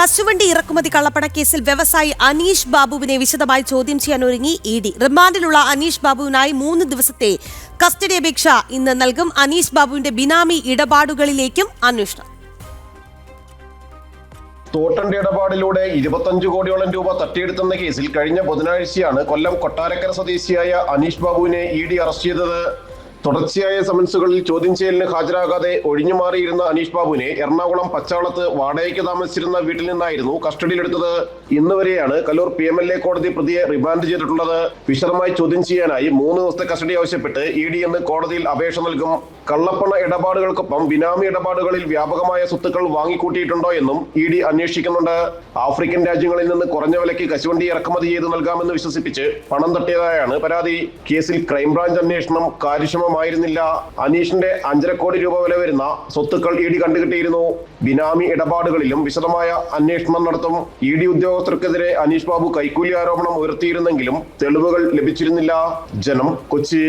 കശുവണ്ടി ഇറക്കുമതി കള്ളപ്പണ കേസിൽ വ്യവസായി അനീഷ് ബാബുവിനെ വിശദമായി ചോദ്യം ചെയ്യാൻ ഒരുങ്ങി ഇ ഡി. റിമാൻഡിലുള്ള അനീഷ് ബാബുവിനായി മൂന്ന് ദിവസത്തെ കസ്റ്റഡി അപേക്ഷ ഇന്ന് നൽകും. അനീഷ് ബാബുവിന്റെ ബിനാമി ഇടപാടുകളിലേക്കും അന്വേഷണം. തോട്ടന്റെ ഇടപാടിലൂടെ ഇരുപത്തഞ്ച് കോടിയോളം രൂപ തട്ടിയെടുത്തെന്ന കേസിൽ കഴിഞ്ഞ ബുധനാഴ്ചയാണ് കൊല്ലം കൊട്ടാരക്കര സ്വദേശിയായ അനീഷ് ബാബുവിനെ ഇ ഡി അറസ്റ്റ് ചെയ്തത്. തുടർച്ചയായ സമൻസുകളിൽ ചോദ്യം ചെയ്യലിന് ഹാജരാകാതെ ഒഴിഞ്ഞു മാറിയിരുന്ന അനീഷ് ബാബുവിനെ എറണാകുളം പച്ചാളത്ത് വാടകയ്ക്ക് താമസിച്ചിരുന്ന വീട്ടിൽ നിന്നായിരുന്നു കസ്റ്റഡിയിലെടുത്തത്. ഇന്ന് വരെയാണ് Kallur P M L A കോടതി പ്രതിയെ റിമാൻഡ് ചെയ്തിട്ടുള്ളത്. വിശദമായി ചോദ്യം ചെയ്യാനായി മൂന്ന് ദിവസത്തെ കസ്റ്റഡി ആവശ്യപ്പെട്ട് ഇ ഡി എന്ന് കോടതിയിൽ അപേക്ഷ നൽകും. കള്ളപ്പണ ഇടപാടുകൾക്കൊപ്പം ബിനാമി ഇടപാടുകളിൽ വ്യാപകമായ സ്വത്തുക്കൾ വാങ്ങിക്കൂട്ടിയിട്ടുണ്ടോ എന്നും ഇ ഡി അന്വേഷിക്കുന്നുണ്ട്. ആഫ്രിക്കൻ രാജ്യങ്ങളിൽ നിന്ന് കുറഞ്ഞ വിലയ്ക്ക് കശുവണ്ടി ഇറക്കുമതി ചെയ്ത് നൽകാമെന്ന് വിശ്വസിപ്പിച്ച് പണം തട്ടിയതായാണ് പരാതി. കേസിൽ ക്രൈംബ്രാഞ്ച് അന്വേഷണം കാര്യക്ഷമമായിരുന്നില്ല. അനീഷിന്റെ അഞ്ചര കോടി രൂപ വില വരുന്ന സ്വത്തുക്കൾ ഇ ഡി കണ്ടുകിട്ടിയിരുന്നു. ബിനാമി ഇടപാടുകളിലും വിശദമായ അന്വേഷണം നടത്തും. ഇ ഡി ഉദ്യോഗസ്ഥർക്കെതിരെ അനീഷ് ബാബു കൈക്കൂലി ആരോപണം ഉയർത്തിയിരുന്നെങ്കിലും തെളിവുകൾ ലഭിച്ചിരുന്നില്ല. ജനം കൊച്ചി.